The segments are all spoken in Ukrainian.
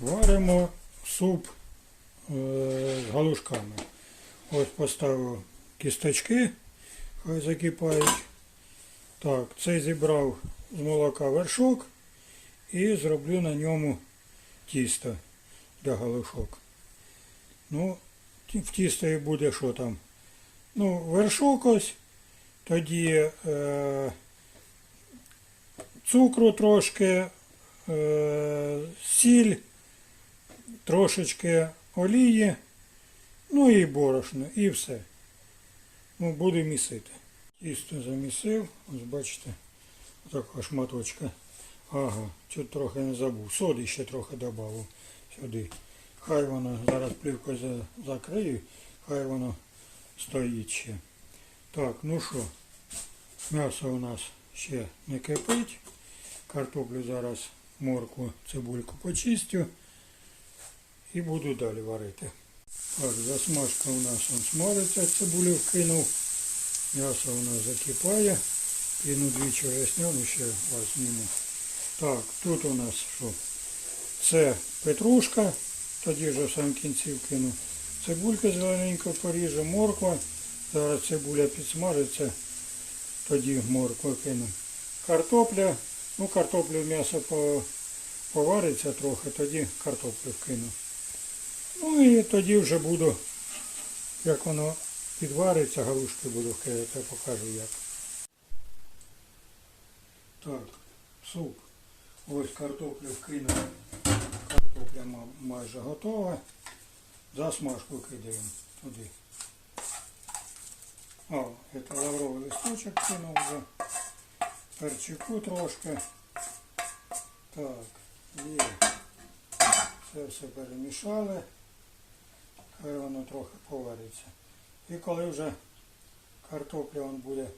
Варимо суп е, з галушками. Ось поставив кісточки, хай закипають. Так, це зібрав з молока вершок і зроблю на ньому тісто для галушок. Ну, в тісто і буде що там? Ну, вершок ось, тоді е, цукру трошки, е, сіль, трошечки олії, ну і борошно, і все. Ну, буду місити. Тісто замісив, ось бачите, така шматочка. Ага, чуть трохи не забув. Соди ще трохи додав сюди. Хай воно зараз плівкою закрию, хай воно стоїть ще. Так, ну що, м'ясо у нас ще не кипить. Картоплю зараз морку, цибульку почистю і буду далі варити. Так, засмажка у нас он смажиться, цибулю вкинув. М'ясо у нас закипає. Кину двічі весняну ще вас. Так, тут у нас що? Це петрушка, тоді вже в сам кінці вкину. Цибулька зелененько поріжу, морква. Зараз цибуля підсмажиться, тоді моркву кину. Картопля, ну картоплю м'ясо по- повариться трохи, тоді картоплю вкину. Ну і тоді вже буду, як воно підвариться, галушки буду кидати, я покажу як. Так, суп. Ось картоплю вкинув. Картопля майже готова. Засмажку кидаємо туди. О, це лавровий листочок кинув вже. Перчику трошки. Так, є. Це все перемішали. Хай воно трохи повариться. І коли вже картопля вон буде,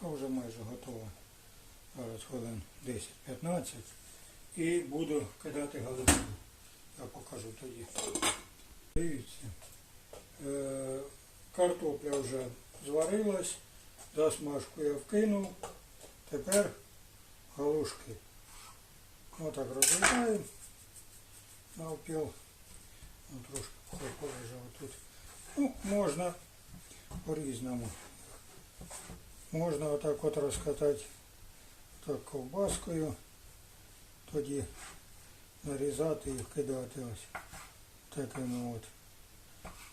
то вже майже готова. Зараз хвилин 10-15. І буду кидати галину. Я покажу тоді. Дивіться. Е, картопля вже зварилась, засмажку я вкинув. Тепер галушки. Отак розглядаємо навпіл. Ну, трошки хай полежав тут. Ну, можна по-різному. Можна отак от розкатати так ковбаскою, тоді нарізати і вкидати ось такими от.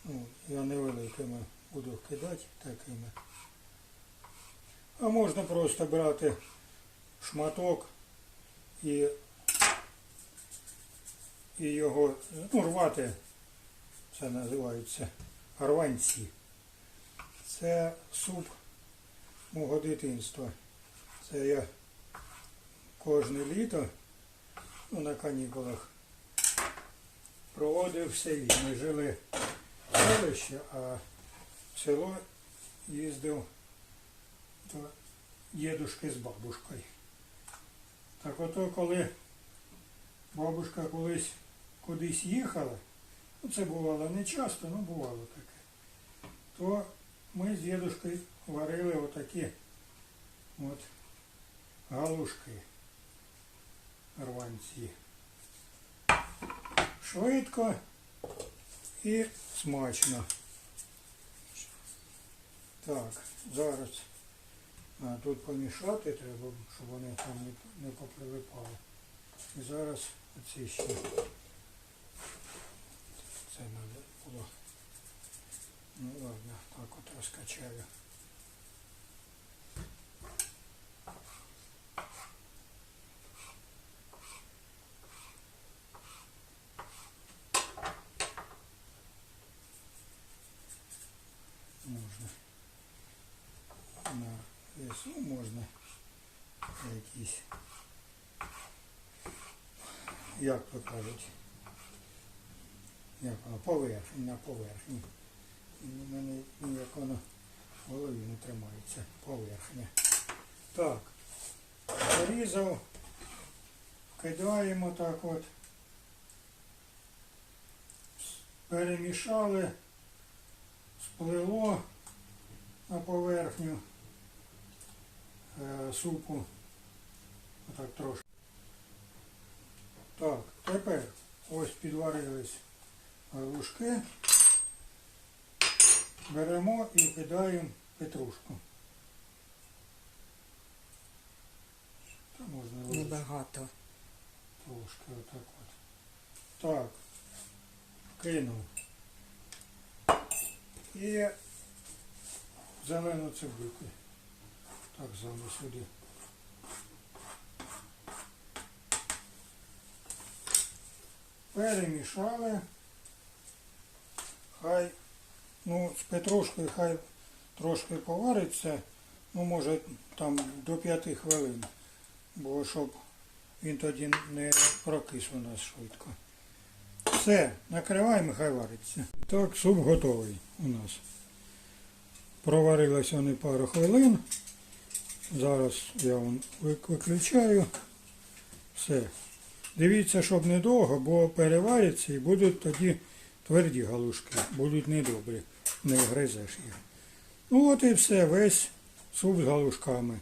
Ну, я невеликими буду вкидати такими. А можна просто брати шматок і, і його ну, рвати. Це називається рванці. Це суп мого дитинства. Це я кожне літо ну, на канікулах проводив в селі. Ми жили в селищі, а в село їздив до дідушки з бабушкою. Так ото коли бабушка колись кудись їхала, ну це бувало не часто, ну бувало таке, то ми з дідушкою варили отакі от галушки рванці. Швидко і смачно. Так, зараз а, тут помішати треба, щоб вони там не, не поприлипали. І зараз оці ще. Це треба було. Ну ладно, так от розкачаю. Можна на весу можна якісь, як то кажуть, як воно, поверхні, на поверхні. В мене ніяк воно в голові не тримається, поверхня. Так, порізав, кидаємо так от, перемішали, сплило на поверхню е, супу. Отак трошки. Так, тепер Ось підварились галушки. Беремо і кидаємо петрушку. Та можна ложити Небагато. трошки отак от. Так. Кинув. І зелену цибульку. Так само сюди. Перемішали. Хай, ну, з петрушкою хай трошки повариться, ну, може, там до 5 хвилин, бо щоб він тоді не прокис у нас швидко. Все, накриваємо, хай вариться. Так, суп готовий у нас. Проварилось вони пару хвилин. Зараз я вам виключаю. Все. Дивіться, щоб недовго, бо перевариться і будуть тоді тверді галушки, будуть недобрі, не вгризеш їх. Ну от і все, весь суп з галушками.